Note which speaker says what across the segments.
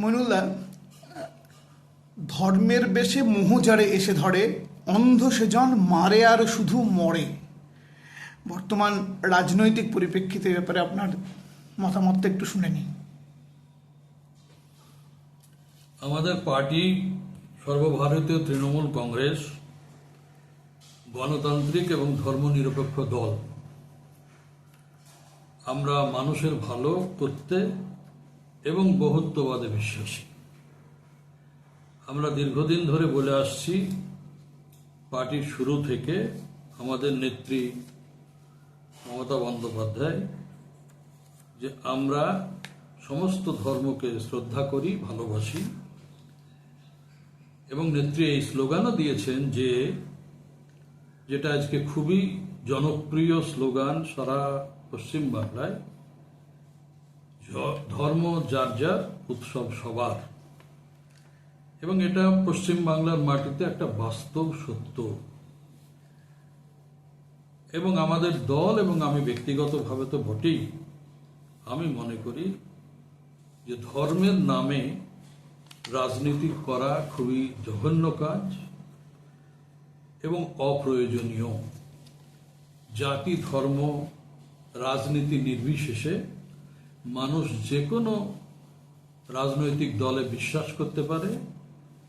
Speaker 1: মইনুল্লাহ, ধর্মের বেশে মোহজারে এসে ধরে, অন্ধ সেজন মারে আর শুধু মরে। বর্তমান রাজনৈতিক পরিপ্রেক্ষিতে ব্যাপারে আপনার মতামতটা একটু শুনে নিই
Speaker 2: আমাদের পার্টি সর্বভারতীয় তৃণমূল কংগ্রেস, গণতান্ত্রিক এবং ধর্মনিরপেক্ষ দল। আমরা মানুষের ভালো করতে এবং বহুত্ববাদে বিশ্বাসী। আমরা দীর্ঘদিন ধরে বলে আসছি, পার্টির শুরু থেকে আমাদের নেত্রী মমতা বন্দ্যোপাধ্যায় যে আমরা সমস্ত ধর্মকে শ্রদ্ধা করি, ভালোবাসি এবং নেত্রী এই স্লোগানও দিয়েছেন যে, যেটা আজকে খুবই জনপ্রিয় স্লোগান সারা পশ্চিম বাংলায় জ- ধর্ম যার যার উৎসব সবার। এবং এটা পশ্চিম বাংলার মাটিতে একটা বাস্তব সত্য। এবং আমাদের দল এবং আমি ব্যক্তিগতভাবে তো বটেই। আমি মনে করি যে ধর্মের নামে রাজনীতি করা খুবই জঘন্য কাজ এবং অপ্রয়োজনীয়। জাতি, ধর্ম, রাজনীতি নির্বিশেষে মানুষ যে কোনো রাজনৈতিক দলে বিশ্বাস করতে পারে,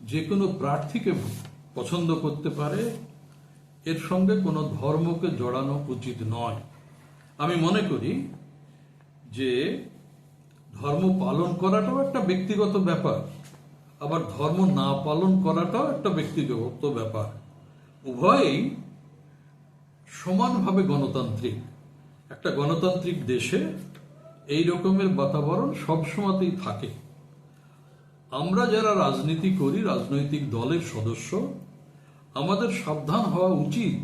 Speaker 2: যে কোনো প্রার্থীকে পছন্দ করতে পারে, এর সঙ্গে কোনো ধর্মকে জড়ানো উচিত নয়। আমি মনে করি যে ধর্ম পালন করাটাও একটা ব্যক্তিগত ব্যাপার, আবার ধর্ম না পালন করাটাও একটা ব্যক্তিগত ব্যাপার। উভয়ই সমানভাবে গণতান্ত্রিক। একটা গণতান্ত্রিক দেশে এই রকমের বাতাবরণ সবসময়তেই থাকে। আমরা যারা রাজনীতি করি, রাজনৈতিক দলের সদস্য, আমাদের সাবধান হওয়া উচিত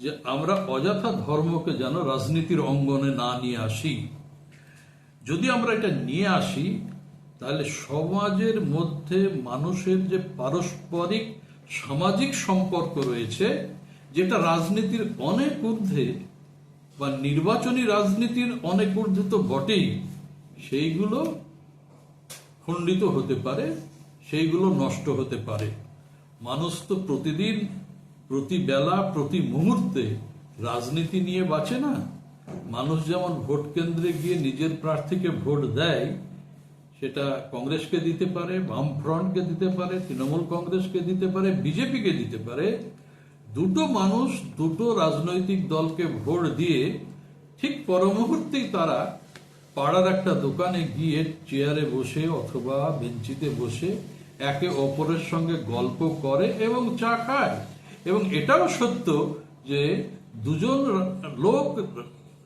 Speaker 2: যে আমরা অযথা ধর্মকে যেন রাজনীতির অঙ্গনে না নিয়ে আসি। যদি আমরা এটা নিয়ে আসি, তাহলে সমাজের মধ্যে মানুষের যে পারস্পরিক, সামাজিক সম্পর্ক রয়েছে, যেটা রাজনীতির অনেক ঊর্ধ্বে বা নির্বাচনী রাজনীতির অনেক ঊর্ধ্বে তো বটেই সেইগুলো খণ্ডিত হতে পারে, সেইগুলো নষ্ট হতে পারে। মানুষ তো প্রতিদিন, প্রতি বেলা, প্রতি মুহূর্তে রাজনীতি নিয়ে বাঁচে না। মানুষ যেমন ভোট কেন্দ্রে গিয়ে নিজের প্রার্থীকে ভোট দেয়, সেটা কংগ্রেসকে দিতে পারে, বামফ্রন্টকে দিতে পারে, তৃণমূল কংগ্রেসকে দিতে পারে, বিজেপিকে দিতে পারে দুটো মানুষ, দুটো রাজনৈতিক দলকে ভোট দিয়ে ঠিক পরমুহূর্তেই তারা পাড়ার একটা দোকানে গিয়ে চেয়ারে বসে অথবা বেঞ্চিতে বসে একে অপরের সঙ্গে গল্প করে এবং চা খায়। এবং এটাও সত্য যে দুজন লোক,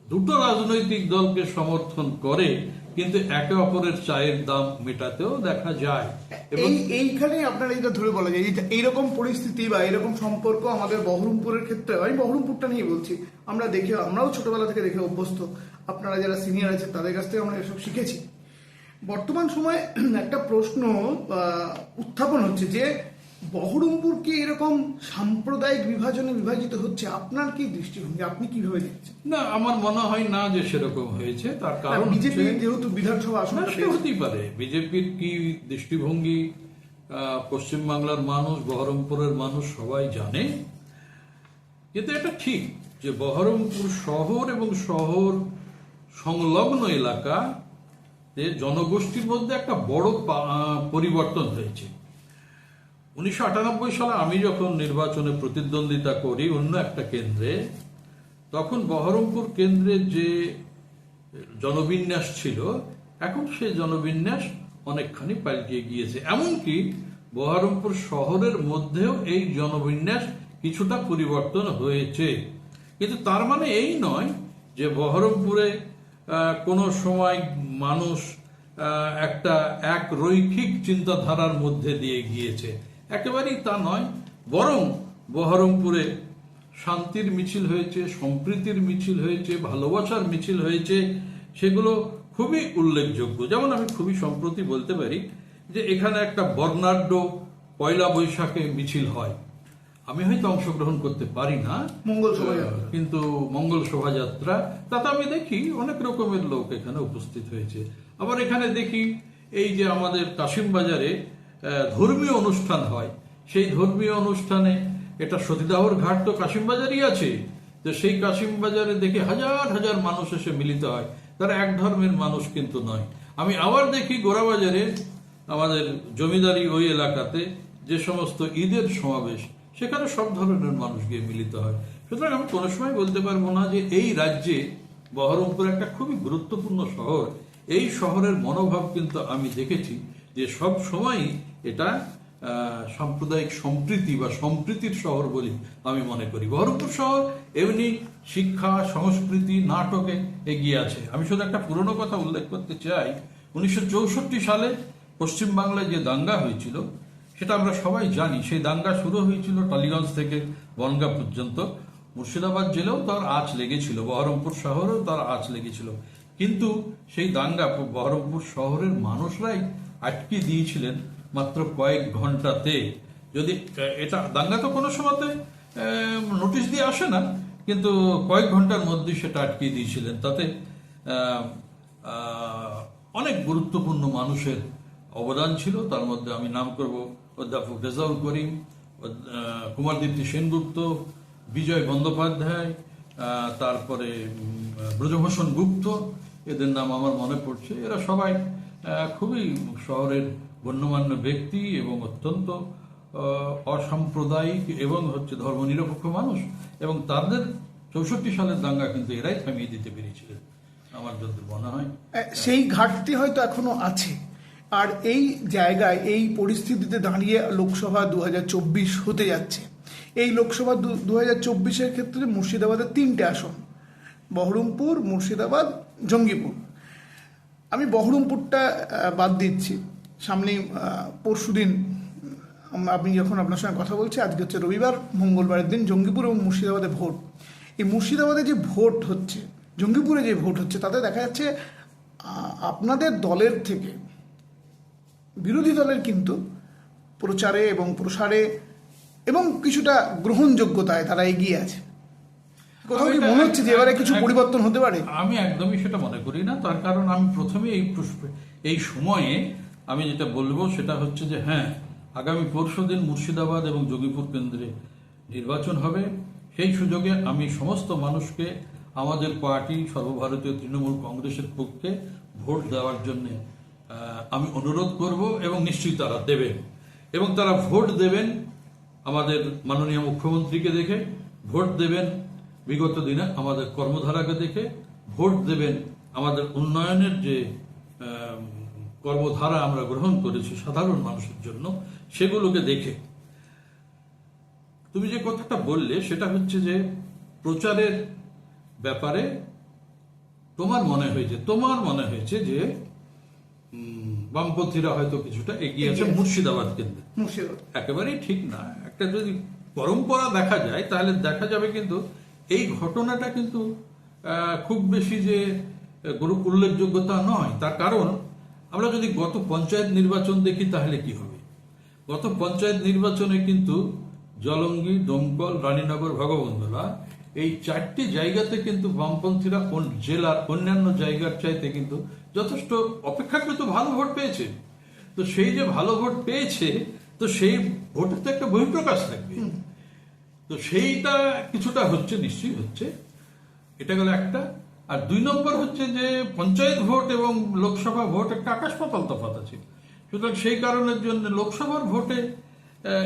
Speaker 2: দুটো রাজনৈতিক দলকে সমর্থন করে কিন্তু একে অপরের চায়ের দাম মেটাতেও দেখা যায়। এবং
Speaker 1: এই এইখানেই আপনার এইটা ধরে বলা যায় এইরকম পরিস্থিতি বা এরকম সম্পর্ক আমাদের বহরমপুরের ক্ষেত্রে আমি বহরমপুরটা নিয়ে বলছি। আমরা দেখে আমরাও ছোটবেলা থেকে দেখে অভ্যস্ত। আপনারা যারা সিনিয়র আছেন, তাদের কাছ থেকে আমরা এসব শিখেছি। বর্তমান সময়ে একটা প্রশ্ন উত্থাপন হচ্ছে যে বহরমপুর কি এরকম সাম্প্রদায়িক বিভাজনে বিভাজিত হচ্ছে আপনার কি দৃষ্টিভঙ্গি? আপনি কীভাবে দেখছেন?
Speaker 2: না আমার মনে হয় না যে সেরকম হয়েছে। তার কারণ
Speaker 1: বিজেপি যেহেতু বিধানসভা আসন
Speaker 2: হতেই পারে। বিজেপির কি দৃষ্টিভঙ্গি? পশ্চিমবাংলার মানুষ বহরমপুরের মানুষ সবাই জানে। কিন্তু এটা ঠিক যে বহরমপুর শহর এবং শহর সংলগ্ন এলাকা জনগোষ্ঠীর মধ্যে একটা বড় পরিবর্তন হয়েছে। উনিশশো আটানব্বই সালে আমি যখন নির্বাচনে প্রতিদ্বন্দ্বিতা করি অন্য একটা কেন্দ্রে, তখন বহরমপুর কেন্দ্রে যে জনবিন্যাস ছিল, এখন সেই জনবিন্যাস অনেকখানি পাল্টিয়ে গিয়েছে। এমনকি বহরমপুর শহরের মধ্যেও এই জনবিন্যাস কিছুটা পরিবর্তন হয়েছে। কিন্তু তার মানে এই নয় যে বহরমপুরে কোনো সময় মানুষ একটা এক রৈখিক চিন্তাধারার মধ্যে দিয়ে গিয়েছে। একেবারেই তা নয় বরং বহরমপুরে শান্তির মিছিল হয়েছে সম্প্রীতির মিছিল হয়েছে ভালোবাসার মিছিল হয়েছে সেগুলো খুবই উল্লেখযোগ্য। যেমন আমি খুবই সম্প্রতি বলতে পারি যে এখানে একটা বর্ণাঢ্য পয়লা বৈশাখে মিছিল হয়। আমি হয়তো অংশগ্রহণ করতে পারি না
Speaker 1: মঙ্গল শোভাযাত্রা।
Speaker 2: কিন্তু মঙ্গল শোভাযাত্রা তাতে আমি দেখি অনেক রকমের লোক এখানে উপস্থিত হয়েছে। আবার এখানে দেখি এই যে আমাদের কাশিমবাজারে আহ, ধর্মীয় অনুষ্ঠান হয়। সেই ধর্মীয় অনুষ্ঠানে এটা সতীদাহর ঘাট তো কাশিমবাজারই আছে। তো সেই কাশিমবাজারে দেখে হাজার হাজার মানুষ এসে মিলিত হয়। তারা এক ধর্মের মানুষ কিন্তু নয়। আমি আবার দেখি গোড়াবাজারে আমাদের জমিদারি ওই এলাকাতে যে সমস্ত ঈদের সমাবেশ, সেখানে সব ধরনের মানুষ গিয়ে মিলিত হয়। সুতরাং আমি কোনো সময় বলতে পারব না যে এই রাজ্যে বহরমপুর একটা খুবই গুরুত্বপূর্ণ শহর। এই শহরের মনোভাব কিন্তু আমি দেখেছি। যে সব সময়ই এটা সাম্প্রদায়িক সম্প্রীতি বা সম্প্রীতির শহর বলি আমি মনে করি। বহরমপুর শহর এমনি শিক্ষা, সংস্কৃতি, নাটকে এগিয়ে আছে। আমি শুধু একটা পুরনো কথা উল্লেখ করতে চাই। উনিশশো চৌষট্টি সালে পশ্চিমবাংলায় যে দাঙ্গা হয়েছিল, সেটা আমরা সবাই জানি। সেই দাঙ্গা শুরু হয়েছিল টালিগঞ্জ থেকে বনগা পর্যন্ত। মুর্শিদাবাদ জেলেও তার আঁচ লেগেছিল। বহরমপুর শহরেও তার আঁচ লেগেছিল। কিন্তু সেই দাঙ্গা বহরমপুর শহরের মানুষরাই আটকে দিয়েছিলেন মাত্র কয়েক ঘন্টাতে। যদি, এটা দাঙ্গা তো কোনো সময়তে নোটিশ দিয়ে আসে না, কিন্তু কয়েক ঘণ্টার মধ্যে সেটা আটকে দিয়েছিলেন। তাতে অনেক গুরুত্বপূর্ণ মানুষের অবদান ছিল। তার মধ্যে আমি নাম করব অধ্যাপক রেজাউল করিম কুমারদীপ্তি সেনগুপ্ত, বিজয় বন্দ্যোপাধ্যায় তারপরে ব্রজভূষণ গুপ্ত। এদের নাম আমার মনে পড়ছে। এরা সবাই খুবই শহরের গণ্যমান্য ব্যক্তি এবং অত্যন্ত অসাম্প্রদায়িক এবং হচ্ছে ধর্মনিরপেক্ষ মানুষ এবং তাদের চৌষট্টি সালের দাঙ্গা কিন্তু এরাই থামিয়ে দিতে পেরেছিলেন, আমার যত মনে হয়।
Speaker 1: সেই ঘাটতি হয়তো এখনও আছে। আর এই জায়গায়, এই পরিস্থিতিতে দাঁড়িয়ে লোকসভা দু হাজার চব্বিশ হতে যাচ্ছে। এই লোকসভা দু হাজার চব্বিশের ক্ষেত্রে মুর্শিদাবাদের তিনটে আসন, বহরমপুর, মুর্শিদাবাদ, জঙ্গিপুর। আমি বহরমপুরটা বাদ দিচ্ছি। সামনেই পরশু দিন আমি যখন আপনার সঙ্গে কথা বলছি, আজকে হচ্ছে রবিবার, মঙ্গলবারের দিন জঙ্গিপুর এবং মুর্শিদাবাদে ভোট। এই মুর্শিদাবাদে যে ভোট হচ্ছে, জঙ্গিপুরে যে ভোট হচ্ছে, তাতে দেখা যাচ্ছে আপনাদের দলের থেকে বিরোধী দলের কিন্তু প্রচারে এবং প্রসারে এবং কিছুটা গ্রহণযোগ্যতায় তারা এগিয়ে আছে। কোথাও কি মনে হচ্ছে যে এবারে কিছু পরিবর্তন হতে পারে।
Speaker 2: আমি একদমই সেটা মনে করি না তার কারণ আমি প্রথমে এই প্রশ্ন- এই সময়ে আমি যেটা বলব সেটা হচ্ছে যে হ্যাঁ আগামী পরশু দিন মুর্শিদাবাদ এবং যোগীপুর কেন্দ্রে নির্বাচন হবে। সেই সুযোগে আমি সমস্ত মানুষকে আমাদের পার্টি সর্বভারতীয় তৃণমূল কংগ্রেসের পক্ষে ভোট দেওয়ার জন্য আমি অনুরোধ করব এবং নিশ্চয়ই তারা দেবেন। এবং তারা ভোট দেবেন আমাদের মাননীয় মুখ্যমন্ত্রীকে দেখে ভোট দেবেন বিগত দিনে আমাদের কর্মধারাকে দেখে ভোট দেবেন আমাদের উন্নয়নের যে কর্মধারা আমরা গ্রহণ করেছি সাধারণ মানুষের জন্য সেগুলোকে দেখে। তুমি যে কথাটা বললে সেটা হচ্ছে যে প্রচারের ব্যাপারে তোমার মনে হয়েছে তোমার মনে হয়েছে যে উম, বামপন্থীরা হয়তো কিছুটা এগিয়ে আছে। মুর্শিদাবাদ কেন্দ্রে।
Speaker 1: মুর্শিদাবাদ।
Speaker 2: একেবারেই ঠিক না। একটা যদি পরম্পরা দেখা যায় তাহলে দেখা যাবে কিন্তু এই ঘটনাটা কিন্তু খুব বেশি যে উল্লেখযোগ্যতা নয়। তার কারণ, আমরা যদি গত পঞ্চায়েত নির্বাচন দেখি তাহলে কি হবে? গত পঞ্চায়েত নির্বাচনে কিন্তু জলঙ্গি, দমকল, রানীনগর ভগবন্দলা এই চারটি জায়গাতে কিন্তু বামপন্থীরা জেলার অন্যান্য জায়গার চাইতে কিন্তু যথেষ্ট অপেক্ষাকৃত ভালো ভোট পেয়েছে। তো সেই যে ভালো ভোট পেয়েছে, তো সেই ভোটের তো একটা বহিঃপ্রকাশ থাকবে। তো সেইটা কিছুটা হচ্ছে নিশ্চয়ই হচ্ছে। এটা গেল একটা। আর দুই নম্বর হচ্ছে যে পঞ্চায়েত ভোট এবং লোকসভা ভোট একটা আকাশ পাতাল তফাত আছে। সুতরাং সেই কারণের জন্য লোকসভার ভোটে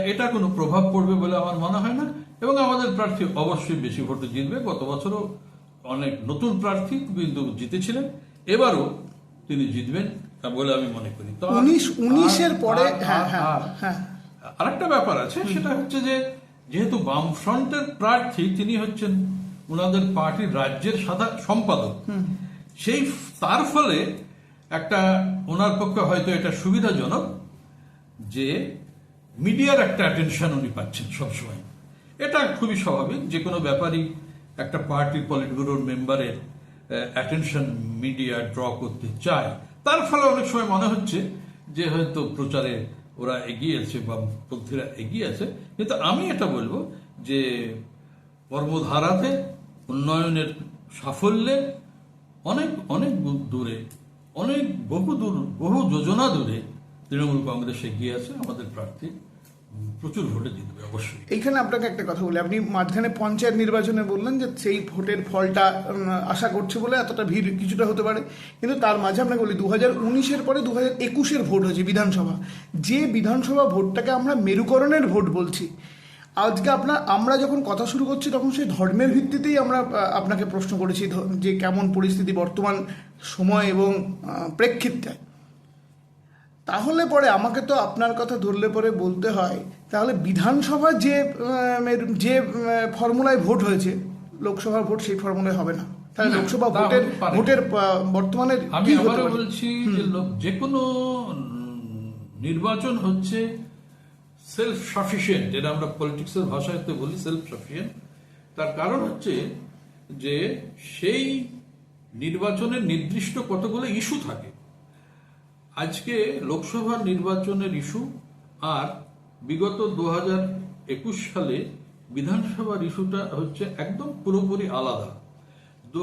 Speaker 2: এটা কোনো প্রভাব পড়বে বলে আমার মনে হয় না। এবং আমাদের প্রার্থী অবশ্যই বেশি ভোটে জিতবে। গত বছরও অনেক নতুন প্রার্থী কিন্তু জিতেছিলেন। এবারও তিনি জিতবেন তা বলে আমি মনে করি। তো
Speaker 1: উনিশ উনিশের পরে
Speaker 2: আর-
Speaker 1: হ্যাঁ হ্যাঁ হ্যাঁ।
Speaker 2: আরেকটা ব্যাপার আছে সেটা হচ্ছে যে যেহেতু বামফ্রন্টের প্রার্থী তিনি হচ্ছেন ওনাদের পার্টির রাজ্যের সাদা সম্পাদক। সেই তার ফলে একটা ওনার পক্ষে হয়তো এটা সুবিধাজনক যে মিডিয়ার একটা অ্যাটেনশন উনি পাচ্ছেন সবসময়। এটা খুবই স্বাভাবিক যে কোনো ব্যাপারই একটা পার্টি পলিট ব্যুরোর মেম্বারের অ্যাটেনশন মিডিয়া ড্র করতে চায়। তার ফলে অনেক সময় মনে হচ্ছে যে হয়তো প্রচারে ওরা এগিয়ে আছে বা পন্থীরা এগিয়ে আছে। কিন্তু আমি এটা বলব যে কর্মধারাতে উন্নয়নের সাফল্যে অনেক অনেক দূরে, অনেক বহু দূর বহু যোজনা দূরে তৃণমূল কংগ্রেস এগিয়ে আছে, আমাদের প্রার্থী। প্রচুর ভোটে জিতবে, অবশ্যই।
Speaker 1: এইখানে আপনাকে একটা কথা বলি। আপনি মাঝখানে পঞ্চায়েত নির্বাচনে বললেন যে সেই ভোটের ফলটা আশা করছে বলে এতটা ভিড় কিছুটা হতে পারে। কিন্তু তার মাঝে আপনাকে বলি দু হাজার উনিশের পরে দু হাজার একুশের ভোট হয়েছে বিধানসভা। যে বিধানসভা ভোটটাকে আমরা মেরুকরণের ভোট বলছি, আজকে আপনার, আমরা যখন কথা শুরু করছি, তখন সেই ধর্মের ভিত্তিতেই আমরা আপনাকে প্রশ্ন করেছি যে কেমন পরিস্থিতি বর্তমান সময় এবং প্রেক্ষিতটায় তাহলে পরে আমাকে তো আপনার কথা ধরলে পরে বলতে হয়। তাহলে বিধানসভা যে যে ফর্মুলায় ভোট হয়েছে লোকসভার ভোট সেই ফর্মুলায় হবে না। তাহলে লোকসভা ভোটের ভোটের বর্তমানে
Speaker 2: আমি আবারও বলছি যে যে কোনো নির্বাচন হচ্ছে সেলফ সাফিসিয়েন্ট যেটা আমরা পলিটিক্সের ভাষাতে বলি সেলফ সাফিসিয়েন্ট তার কারণ হচ্ছে যে সেই নির্বাচনের নির্দিষ্ট কতগুলো ইস্যু থাকে আজকে লোকসভা নির্বাচনের ইস্যু আর বিগত দু একুশ সালে বিধানসভার ইস্যুটা হচ্ছে একদম পুরোপুরি আলাদা। দু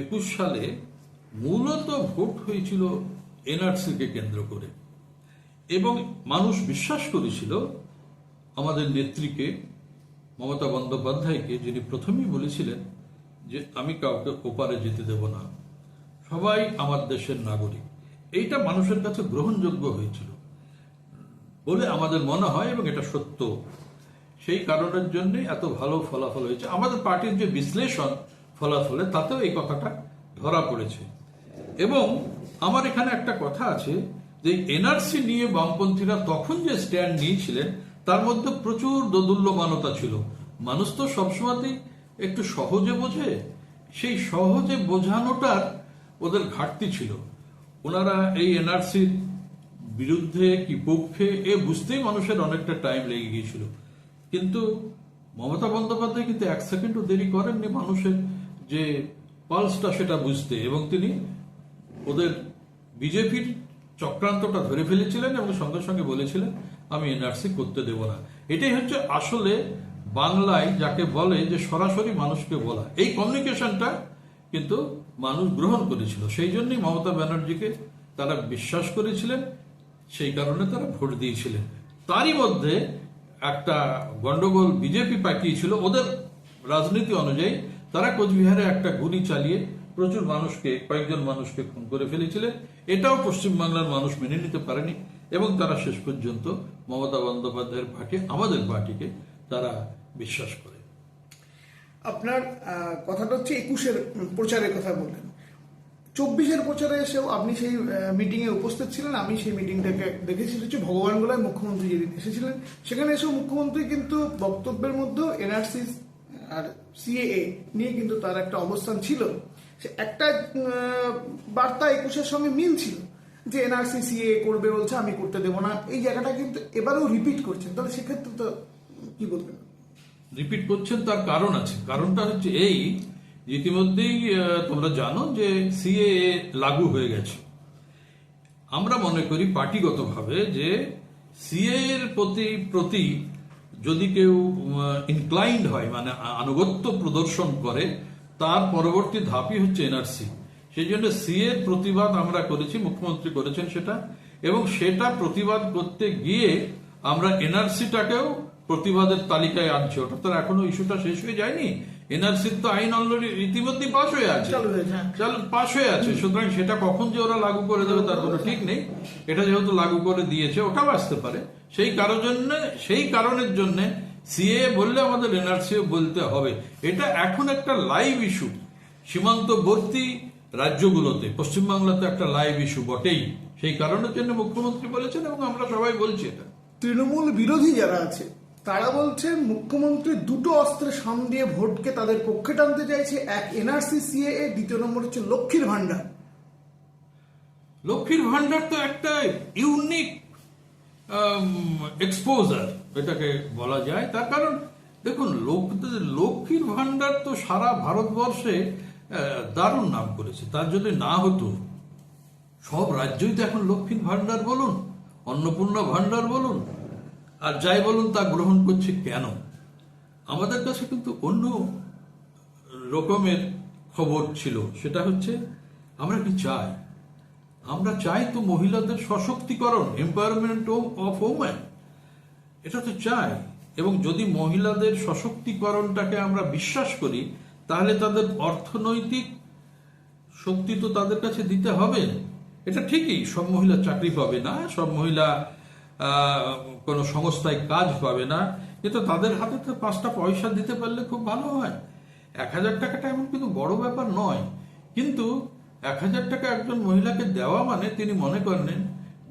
Speaker 2: একুশ সালে মূলত ভোট হয়েছিল এনআরসিকে কেন্দ্র করে এবং মানুষ বিশ্বাস করেছিল আমাদের নেত্রীকে, মমতা বন্দ্যোপাধ্যায়কে, যিনি প্রথমেই বলেছিলেন যে আমি কাউকে ওপারে যেতে দেব না। সবাই আমার দেশের নাগরিক। এইটা মানুষের কাছে গ্রহণযোগ্য হয়েছিল বলে আমাদের মনে হয় এবং এটা সত্য। সেই কারণের জন্য এত ভালো ফলাফল হয়েছে। আমাদের পার্টির যে বিশ্লেষণ ফলাফলে তাতেও এই কথাটা ধরা পড়েছে। এবং আমার এখানে একটা কথা আছে যে এনআরসি নিয়ে বামপন্থীরা তখন যে স্ট্যান্ড নিয়েছিলেন, তার মধ্যে প্রচুর দোদুল্যমানতা ছিল। মানুষ তো সবসময়তেই একটু সহজে বোঝে। সেই সহজে বোঝানোটার ওদের ঘাটতি ছিল। ওনারা এই এনআরসির বিরুদ্ধে কি পক্ষে? এ বুঝতেই মানুষের অনেকটা টাইম লেগে গিয়েছিল। কিন্তু মমতা বন্দ্যোপাধ্যায় কিন্তু এক সেকেন্ডও দেরি করেননি মানুষের যে পালসটা সেটা বুঝতে। এবং তিনি ওদের বিজেপির চক্রান্তটা ধরে ফেলেছিলেন এবং সঙ্গে সঙ্গে বলেছিলেন, আমি এনআরসি করতে দেব না। এটাই হচ্ছে আসলে বাংলায় যাকে বলে যে সরাসরি মানুষকে বলা। এই কমিউনিকেশনটা কিন্তু মানুষ গ্রহণ করেছিল। সেই জন্যই মমতা ব্যানার্জিকে তারা বিশ্বাস করেছিলেন, সেই কারণে তারা ভোট দিয়েছিলেন। তারই মধ্যে একটা গন্ডগোল বিজেপি পাকিয়েছিল, ওদের রাজনীতি অনুযায়ী তারা কোচবিহারে একটা গুলি চালিয়ে প্রচুর মানুষকে, কয়েকজন মানুষকে খুন করে ফেলেছিলেন। এটাও পশ্চিমবাংলার মানুষ মেনে নিতে পারেনি এবং তারা শেষ পর্যন্ত মমতা বন্দ্যোপাধ্যায়ের পার্টি, আমাদের পার্টিকে তারা বিশ্বাস করে।
Speaker 1: আপনার কথাটা হচ্ছে একুশের প্রচারের কথা বললেন। চব্বিশের প্রচারে এসেও আপনি সেই মিটিং এ উপস্থিত ছিলেন, আমি সেই মিটিংটাকে দেখেছি হচ্ছে ভগবান গোলায় মুখ্যমন্ত্রী যেদিন এসেছিলেন, সেখানে এসেও মুখ্যমন্ত্রী কিন্তু বক্তব্যের মধ্যেও এনআরসি আর সিএএ নিয়ে কিন্তু তার একটা অবস্থান ছিল। সে একটা বার্তা একুশের সঙ্গে মিল ছিল যে এনআরসি সিএ করবে বলছে, আমি করতে দেবো না। এই জায়গাটা কিন্তু এবারেও রিপিট করছেন। তাহলে সেক্ষেত্রে তো কি বলবেন?
Speaker 2: রিপিট করছেন তার কারণ আছে। কারণটা হচ্ছে এই ইতিমধ্যেই তোমরা জানো যে সিএএ লাগু হয়ে গেছে। আমরা মনে করি পার্টিগতভাবে যে সিএ এর প্রতি প্রতি যদি কেউ ইনক্লাইন্ড হয় মানে আনুগত্য প্রদর্শন করে, তার পরবর্তী ধাপই হচ্ছে এনআরসি। সেই জন্য সিএ প্রতিবাদ আমরা করেছি, মুখ্যমন্ত্রী করেছেন সেটা, এবং সেটা প্রতিবাদ করতে গিয়ে আমরা এনআরসিটাকেও প্রতিবাদের তালিকায় আনছে। ওটা তো এখনও ইস্যুটা শেষ হয়ে যায়নি। এনআরসির তো আইন অলরেডি ইতিমধ্যে পাশ হয়ে আছে।
Speaker 1: চালু।
Speaker 2: চালু পাশ হয়ে আছে। সুতরাং সেটা কখন যে ওরা লাগু করে দেবে তার কোনো ঠিক নেই। এটা যেহেতু লাগু করে দিয়েছে ওটাও আসতে পারে। সেই কারোর জন্য সেই কারণের জন্য সিএ বললে আমাদের এনআরসিও বলতে হবে। এটা এখন একটা লাইভ ইস্যু সীমান্তবর্তী রাজ্যগুলোতে পশ্চিমবাংলাতে একটা লাইভ ইস্যু বটেই। সেই কারণের জন্য মুখ্যমন্ত্রী বলেছেন এবং আমরা সবাই বলছি এটা।
Speaker 1: তৃণমূল বিরোধী যারা আছে তারা বলছে, মুখ্যমন্ত্রী দুটো অস্ত্রের সাম দিয়ে ভোটকে তাদের পক্ষে টানতে চাইছে। এক এনআরসি সিএ দ্বিতীয় নম্বর হচ্ছে লক্ষ্মীর ভান্ডার
Speaker 2: লক্ষ্মীর ভান্ডার তো একটা ইউনিক এক্সপোজার এটাকে বলা যায়। তার কারণ, দেখুন, লোক লক্ষ্মীর ভান্ডার তো সারা ভারতবর্ষে দারুণ নাম করেছে। তার যদি না হতো, সব রাজ্যই তো এখন লক্ষ্মীর ভান্ডার বলুন, অন্নপূর্ণা ভান্ডার বলুন আর যাই বলুন তা গ্রহণ করছে কেন? আমাদের কাছে কিন্তু অন্য রকমের খবর ছিল। সেটা হচ্ছে, আমরা কি চাই? আমরা চাই তো মহিলাদের সশক্তিকরণ এম্পাওয়ারমেন্ট অফ ওম্যান এটা তো চাই। এবং যদি মহিলাদের সশক্তিকরণটাকে আমরা বিশ্বাস করি, তাহলে তাদের অর্থনৈতিক শক্তি তো তাদের কাছে দিতে হবে। এটা ঠিকই, সব মহিলা চাকরি পাবে না, সব মহিলা কোনো সংস্থায় কাজ পাবে না কিন্তু তাদের হাতে তো পাঁচটা পয়সা দিতে পারলে খুব ভালো হয়। এক হাজার টাকাটা এমন কিন্তু বড় ব্যাপার নয়। কিন্তু এক হাজার টাকা একজন মহিলাকে দেওয়া মানে তিনি মনে করেন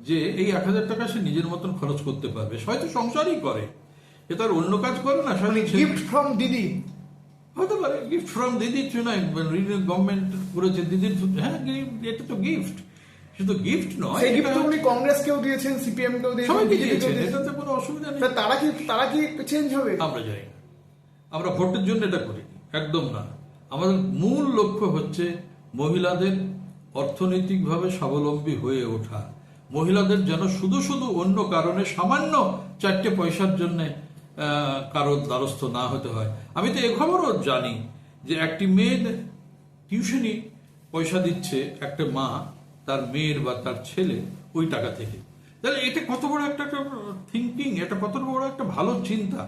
Speaker 2: যে এই এক হাজার টাকা সে নিজের মতন খরচ করতে পারবে। হয়তো সংসারই করে। সে তার অন্য কাজ করে না
Speaker 1: মানে গিফট ফ্রম দিদি।
Speaker 2: হতে পারে গিফট ফ্রম নয় গভর্নমেন্ট করেছে দিদির হ্যাঁ এটা তো গিফট শুধু গিফট নয়
Speaker 1: সেই গিফট উনি কংগ্রেসকেও দিয়েছেন সিপিএম কেও দিয়েছেন
Speaker 2: সবাইকে দিয়েছেন। এটাতে কোনো অসুবিধা নেই।
Speaker 1: তারা কি তারা কি চেঞ্জ হবে?
Speaker 2: আমরা জানি না। আমরা ভোটের জন্য এটা করি একদম না। আমাদের মূল লক্ষ্য হচ্ছে মহিলাদের অর্থনৈতিকভাবে স্বাবলম্বী হয়ে ওঠা। মহিলাদের যেন শুধু শুধু অন্য কারণে সামান্য চারটে পয়সার জন্য কারোর দ্বারস্থ না হতে হয়। আমি তো এ খবরও জানি যে একটি মেয়ে টিউশনি পয়সা দিচ্ছে একটা মা তার মেয়ের বা তার ছেলে ওই টাকা থেকে। তাহলে এটা কত বড় একটা থিঙ্কিং এটা কত বড় একটা ভালো চিন্তা।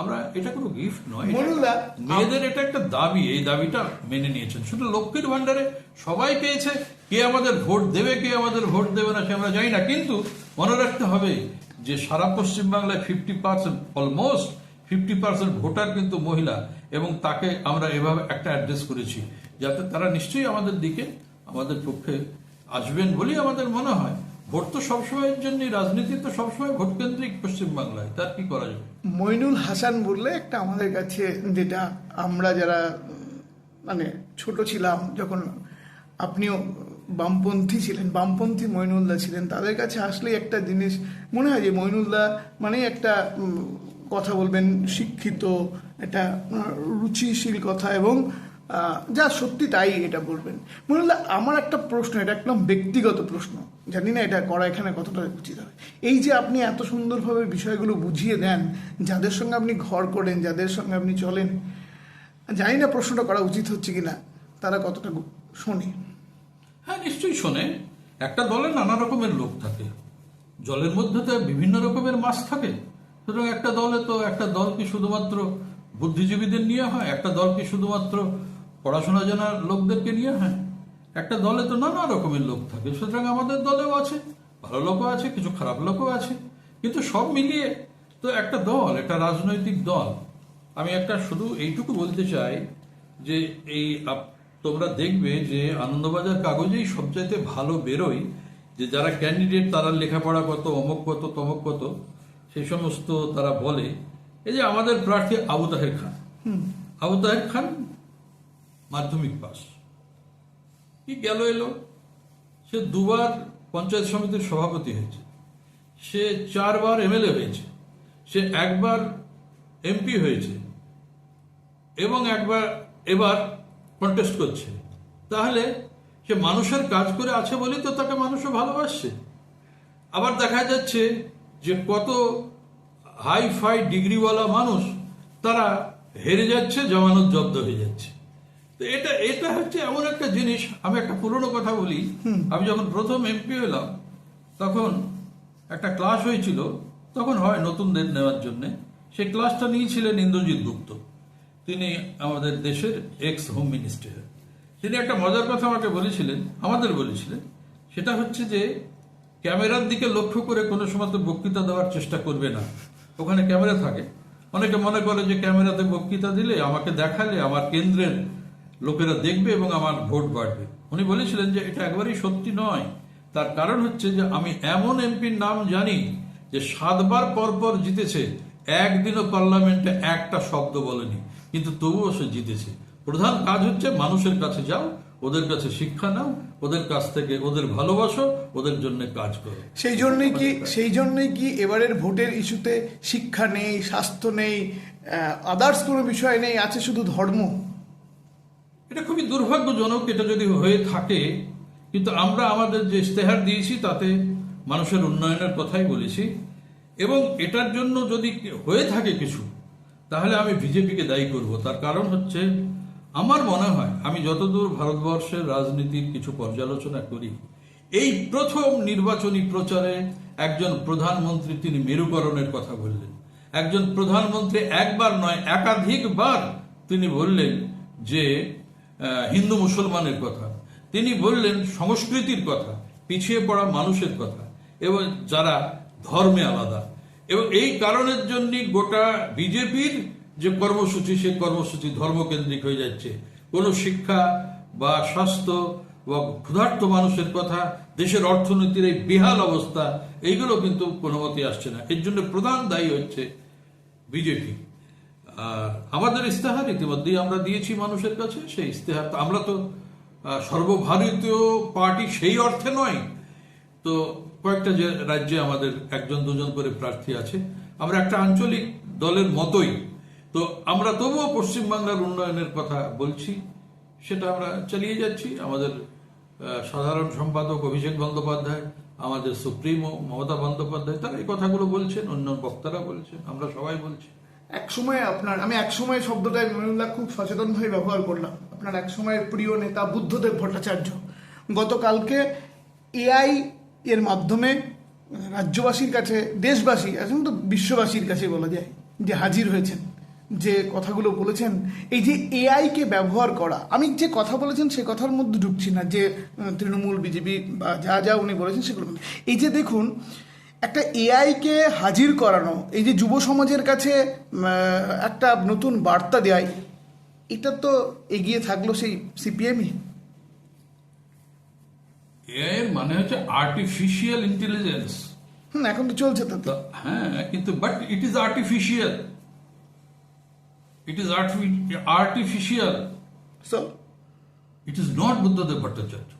Speaker 2: আমরা এটা কোনো গিফট নয় মেয়েদের এটা একটা দাবি এই দাবিটা মেনে নিয়েছেন। শুধু লক্ষ্মীর ভান্ডারে সবাই পেয়েছে কে আমাদের ভোট দেবে কে আমাদের ভোট দেবে না সে আমরা জানি না। কিন্তু মনে রাখতে হবে যে সারা পশ্চিমবাংলায় fifty percent almost fifty percent voter কিন্তু মহিলা এবং তাকে আমরা এভাবে একটা অ্যাড্রেস করেছি যাতে তারা নিশ্চয়ই আমাদের দিকে আমাদের পক্ষে আসবেন বলেই আমাদের মনে হয়। ভোট তো সবসময়ের জন্য রাজনীতি তো সবসময় ভোট কেন্দ্রিক পশ্চিমবাংলায়। তার কি করা যাবে
Speaker 1: মইনুল হাসান বললে একটা আমাদের কাছে যেটা আমরা যারা মানে ছোট ছিলাম, যখন আপনিও বামপন্থী ছিলেন, বামপন্থী মইনুল্লাহ ছিলেন, তাদের কাছে আসলেই একটা জিনিস মনে হয় যে মইনুল্লাহ মানে একটা কথা বলবেন শিক্ষিত, একটা রুচিশীল কথা এবং যা সত্যি তাই এটা বলবেন। মইনুল্লাহ আমার একটা প্রশ্ন, এটা একদম ব্যক্তিগত প্রশ্ন। জানি না এটা করা এখানে কতটা উচিত হবে। এই যে আপনি এত সুন্দরভাবে বিষয়গুলো বুঝিয়ে দেন, যাদের সঙ্গে আপনি ঘর করেন, যাদের সঙ্গে আপনি চলেন, জানি না প্রশ্নটা করা উচিত হচ্ছে কিনা, তারা কতটা শোনে।
Speaker 2: হ্যাঁ নিশ্চয়ই শোনে। একটা দলে নানা রকমের লোক থাকে। জলের মধ্যে তো বিভিন্ন রকমের মাছ থাকে। সুতরাং একটা দলে তো একটা দল কি শুধুমাত্র বুদ্ধিজীবীদের নিয়ে হয়, একটা দল কি শুধুমাত্র পড়াশোনা জানার লোকদেরকে নিয়ে হ্যাঁ একটা দলে তো নানা রকমের লোক থাকে সুতরাং আমাদের দলেও আছে ভালো লোকও আছে কিছু খারাপ লোকও আছে কিন্তু সব মিলিয়ে তো একটা দল একটা রাজনৈতিক দল। আমি একটা শুধু এইটুকু বলতে চাই যে এই তোমরা দেখবে যে আনন্দবাজার কাগজেই সবচাইতে ভালো বেরোয় যে যারা ক্যান্ডিডেট তারা লেখাপড়া কত অমক কত তমক কত সেই সমস্ত তারা বলে। এই যে আমাদের প্রার্থী আবু তাহের খান। আবু তাহের খান মাধ্যমিক পাস। কি গেল এলো সে দুবার পঞ্চায়েত সমিতির সভাপতি হয়েছে। সে চারবার এমএলএ হয়েছে। সে একবার এমপি হয়েছে এবং একবার এবার কন্টেস্ট করছে। তাহলে সে মানুষের কাজ করে আছে বলেই তো তাকে মানুষও ভালোবাসছে। আবার দেখা যাচ্ছে যে কত হাই ফাই ডিগ্রিওয়ালা মানুষ তারা হেরে যাচ্ছে জমানত জব্দ হয়ে যাচ্ছে। এটা এটা হচ্ছে এমন একটা জিনিস আমি একটা পুরনো কথা বলি। আমি যখন প্রথম এমপি হলাম তখন একটা ক্লাস হয়েছিল তখন হয় নতুনদের নেওয়ার জন্য। সেই ক্লাসটা নিয়েছিলেন ইন্দ্রজিৎ গুপ্ত। তিনি আমাদের দেশের এক্স হোম মিনিস্টার তিনি একটা মজার কথা আমাকে বলেছিলেন আমাদের বলেছিলেন। সেটা হচ্ছে যে ক্যামেরার দিকে লক্ষ্য করে কোনো সময় তো বক্তৃতা দেওয়ার চেষ্টা করবে না। ওখানে ক্যামেরা থাকে। অনেকে মনে করে যে ক্যামেরাতে বক্তৃতা দিলে আমাকে দেখালে আমার কেন্দ্রের লোকেরা দেখবে এবং আমার ভোট বাড়বে। উনি বলেছিলেন যে এটা একবারই সত্যি নয়। তার কারণ হচ্ছে যে আমি এমন এমপির নাম জানি যে সাতবার পর পর জিতেছে, একদিনও পার্লামেন্টে একটা শব্দ বলেনি। কিন্তু তবুও সে জিতেছে। প্রধান কাজ হচ্ছে মানুষের কাছে যাও, ওদের কাছে শিক্ষা নাও, ওদের কাছ থেকে ওদের ভালোবাসো, ওদের জন্য কাজ করো।
Speaker 1: সেই জন্যই কি, সেই জন্যই কি এবারের ভোটের ইস্যুতে শিক্ষা নেই, স্বাস্থ্য নেই আদার্স কোনো বিষয় নেই, আছে শুধু ধর্ম?
Speaker 2: এটা খুবই দুর্ভাগ্যজনক এটা যদি হয়ে থাকে, কিন্তু আমরা আমাদের যে ইশতেহার দিয়েছি তাতে মানুষের উন্নয়নের কথাই বলেছি। এবং এটার জন্য যদি হয়ে থাকে কিছু, তাহলে আমি বিজেপিকে দায়ী করব। তার কারণ হচ্ছে, আমার মনে হয়, আমি যতদূর ভারতবর্ষের রাজনীতির কিছু পর্যালোচনা করি, এই প্রথম নির্বাচনী প্রচারে একজন প্রধানমন্ত্রী তিনি মেরুকরণের কথা বললেন। একজন প্রধানমন্ত্রী একবার নয়, একাধিকবার তিনি বললেন যে হিন্দু মুসলমানের কথা। তিনি বললেন, সংস্কৃতির কথা, পিছিয়ে পড়া মানুষের কথা, এবং যারা ধর্মে আলাদা। এবং এই কারণের জন্য গোটা বিজেপির যে কর্মসূচি সেই কর্মসূচি ধর্মকেন্দ্রিক হয়ে যাচ্ছে। কোনো শিক্ষা বা স্বাস্থ্য বা ক্ষুধার্ত মানুষের কথা, দেশের অর্থনীতির এই বিহাল অবস্থা, এইগুলো কিন্তু কোনো মতে আসছে না। এর জন্য প্রধান দায়ী হচ্ছে বিজেপি। আমাদের ইস্তেহার ইতিমধ্যেই আমরা দিয়েছি মানুষের কাছে, সেই ইস্তেহার তো আমরা তো সর্বভারতীয় পার্টি সেই অর্থে নয়। তো কয়েকটা যে রাজ্যে আমাদের একজন দুজন করে প্রার্থী আছে। আমরা একটা আঞ্চলিক দলের মতোই। তো আমরা তবুও পশ্চিমবাংলার উন্নয়নের কথা বলছি, সেটা আমরা চালিয়ে যাচ্ছি। আমাদের সাধারণ সম্পাদক অভিষেক বন্দ্যোপাধ্যায়, আমাদের সুপ্রিমো মমতা বন্দ্যোপাধ্যায়, তারা এই কথাগুলো বলছেন অন্য বক্তারা বলছেন, আমরা সবাই বলছি।
Speaker 1: এক সময় আপনার আমি এক সময় শব্দটাই মহিলা খুব সচেতনভাবে ব্যবহার করলাম। আপনার এক সময়ের প্রিয় নেতা বুদ্ধদেব ভট্টাচার্য। গতকালকে এআই এর মাধ্যমে রাজ্যবাসীর কাছে, দেশবাসী, এখন তো বিশ্ববাসীর কাছে বলা যায়, যে হাজির হয়েছেন, যে কথাগুলো বলেছেন, এই যে এআইকে ব্যবহার করা, আমি যে কথা বলেছেন সে কথার মধ্যে ঢুকছি না, যে তৃণমূল, বিজেপি বা যা যা উনি বলেছেন সেগুলো। এই যে দেখুন একটা এআইকে হাজির করানো এই যে যুব সমাজের কাছে একটা নতুন বার্তা দেয় এটা তো এগিয়ে থাকল সেই সিপিএমই এআই
Speaker 2: এর মানে হচ্ছে আর্টিফিশিয়াল ইন্টেলিজেন্স
Speaker 1: হুম এখন তো চলছে
Speaker 2: তো হ্যাঁ কিন্তু but it is artificial it is artificial
Speaker 1: so
Speaker 2: it is not Buddhadeb Bhattacharya